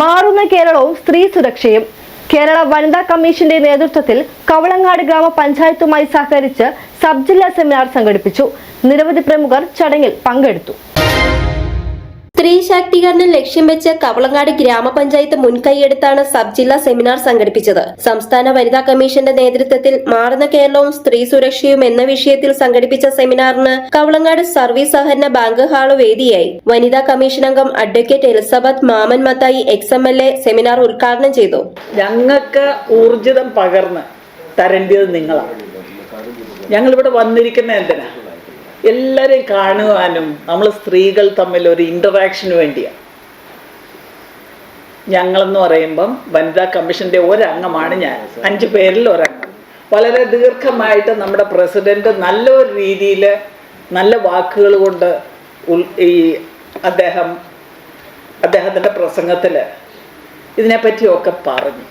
മാറുന്ന കേരളവും സ്ത്രീ സുരക്ഷയും. കേരള വനിതാ കമ്മീഷന്റെ നേതൃത്വത്തിൽ കവളങ്ങാട് ഗ്രാമപഞ്ചായത്തുമായി സഹകരിച്ച് സബ് ജില്ലാ സെമിനാർ സംഘടിപ്പിച്ചു. നിരവധി പ്രമുഖർ ചടങ്ങിൽ പങ്കെടുത്തു. സ്ത്രീ ശാക്തീകരണം ലക്ഷ്യം വെച്ച് കവളങ്ങാട് ഗ്രാമപഞ്ചായത്ത് മുൻകൈയെടുത്താണ് സബ് ജില്ലാ സെമിനാർ സംഘടിപ്പിച്ചത്. സംസ്ഥാന വനിതാ കമ്മീഷന്റെ നേതൃത്വത്തിൽ മാറുന്ന കേരളവും സ്ത്രീ സുരക്ഷയും എന്ന വിഷയത്തിൽ സംഘടിപ്പിച്ച സെമിനാറിന് കവളങ്ങാട് സർവീസ് സഹകരണ ബാങ്ക് ഹാൾ വേദിയായി. വനിതാ കമ്മീഷൻ അംഗം advocate Elizabeth Mammen Mathai ex M L A seminar ഉദ്ഘാടനം ചെയ്തു. ഞങ്ങൾക്ക് ഊർജിതം പകർന്ന് തരേണ്ടത് നിങ്ങളാണ്. ഞങ്ങളിവിടെ വന്നിരിക്കുന്ന എല്ലാവരെയും കാണുവാനും നമ്മൾ സ്ത്രീകൾ തമ്മിൽ ഒരു ഇന്ററാക്ഷന് വേണ്ടിയാണ് ഞങ്ങളെന്ന് പറയുമ്പം വനിതാ കമ്മീഷന്റെ ഒരംഗമാണ് ഞാൻ. അഞ്ച് പേരിൽ ഒരംഗം. വളരെ ദീർഘമായിട്ട് നമ്മുടെ പ്രസിഡന്റ് നല്ലൊരു രീതിയിൽ നല്ല വാക്കുകൾ കൊണ്ട് ഈ അദ്ദേഹം അദ്ദേഹത്തിന്റെ പ്രസംഗത്തിൽ ഇതിനെപ്പറ്റിയൊക്കെ പറഞ്ഞു.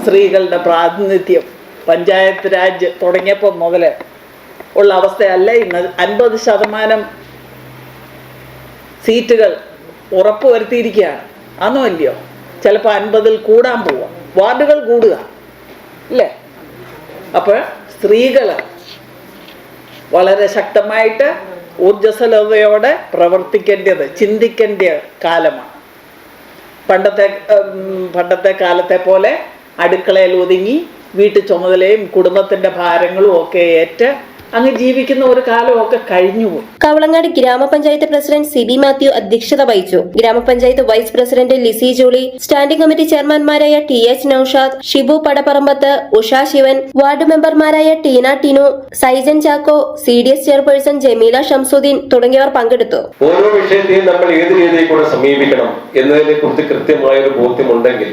സ്ത്രീകളുടെ പ്രാതിനിധ്യം പഞ്ചായത്ത് രാജ് തുടങ്ങിയപ്പോൾ മുതൽ ഉള്ള അവസ്ഥയല്ല ഇന്ന് അൻപത് ശതമാനം സീറ്റുകൾ ഉറപ്പുവരുത്തിയിരിക്കുകയാണ്. അന്നോ ഇല്ലയോ? ചിലപ്പോൾ അൻപതിൽ കൂടാൻ പോവാം. വാർഡുകൾ കൂടുക. അല്ലേ? അപ്പോൾ സ്ത്രീകൾ വളരെ ശക്തമായിട്ട് ഊർജസ്വലതയോടെ പ്രവർത്തിക്കേണ്ടത് ചിന്തിക്കേണ്ട കാലമാണ്. പണ്ടത്തെ പണ്ടത്തെ കാലത്തെ പോലെ അടുക്കളയിൽ ഒതുങ്ങി വീട്ടു ചുമതലയും കുടുംബത്തിന്റെ ഭാരങ്ങളും ഒക്കെ ഏറ്റ് അങ്ങ് ജീവിക്കുന്ന ഒരു കാലമൊക്കെ കഴിഞ്ഞുപോയി. കവളങ്ങാട് ഗ്രാമപഞ്ചായത്ത് പ്രസിഡന്റ് സിബി മാത്യു അധ്യക്ഷത വഹിച്ചു. ഗ്രാമപഞ്ചായത്ത് vice president Lissy Jolly standing committee ചെയർമാൻമാരായ T H Noushad Shibu Padapparambath Usha Shivan ward മെമ്പർമാരായ Teena Tinu Saijan Chacko C D S chairperson Jameela Shamsuddin തുടങ്ങിയവർ പങ്കെടുത്തു. ഓരോ വിഷയത്തെയും നമ്മൾ ഏത് രീതിയിൽ കൂടെ സമീപിക്കണം എന്നതിനെ കുറിച്ച് കൃത്യമായ ഒരു ബോധ്യമുണ്ടെങ്കിൽ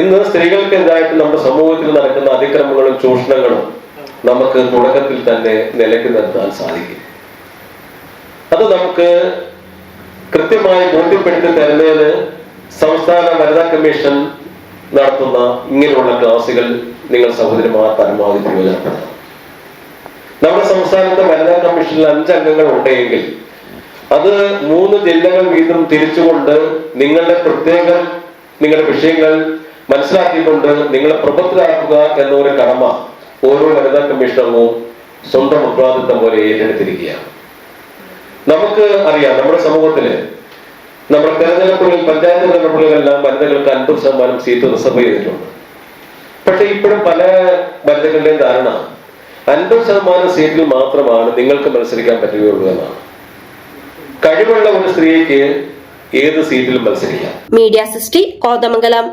ഇന്ന് സ്ത്രീകൾക്കെതിരായിട്ട് നമ്മുടെ സമൂഹത്തിൽ നടക്കുന്ന അതിക്രമങ്ങളും ചൂഷണങ്ങളും നമുക്ക് തുടക്കത്തിൽ തന്നെ നിലയ്ക്ക് നിർത്താൻ സാധിക്കും. അത് നമുക്ക് കൃത്യമായി ബോധ്യപ്പെടുത്തി തരുന്നതിന് സംസ്ഥാന വനിതാ കമ്മീഷൻ നടത്തുന്ന ഇങ്ങനെയുള്ള ക്ലാസുകൾ നിങ്ങൾ സഹോദരിമാർ പരമാവധി പ്രയോജനപ്പെടുത്തണം നമ്മുടെ സംസ്ഥാനത്ത് വനിതാ കമ്മീഷനിൽ അഞ്ച് അംഗങ്ങൾ ഉണ്ടെങ്കിൽ അത് മൂന്ന് ജില്ലകൾ വീതം തിരിച്ചുകൊണ്ട് നിങ്ങളുടെ പ്രത്യേക നിങ്ങളുടെ വിഷയങ്ങൾ മനസ്സിലാക്കിക്കൊണ്ട് നിങ്ങളെ പ്രബുദ്ധരാക്കുക എന്നൊരു കടമ ഓരോ വനിതാ കമ്മീഷണറും സ്വന്തം ഉത്തരവാദിത്തം പോലെ ഏറ്റെടുത്തിരിക്കുകയാണ്. നമുക്ക് അറിയാം നമ്മുടെ സമൂഹത്തിൽ നമ്മുടെ തെരഞ്ഞെടുപ്പുകളിൽ പഞ്ചായത്ത് തെരഞ്ഞെടുപ്പുകളിലെല്ലാം വനിതകൾക്ക് അൻപത് ശതമാനം സീറ്റ് റിസർവ് ചെയ്തിട്ടുണ്ട്. പക്ഷെ ഇപ്പോഴും പല വനിതകളുടെയും ധാരണ അൻപത് ശതമാനം സീറ്റിൽ മാത്രമാണ് നിങ്ങൾക്ക് മത്സരിക്കാൻ പറ്റുകയുള്ളൂ എന്നാണ്. കഴിവുള്ള ഒരു സ്ത്രീക്ക് ഏത് സീറ്റിലും മത്സരിക്കാം. മീഡിയ സൃഷ്ടി കോതമംഗലം.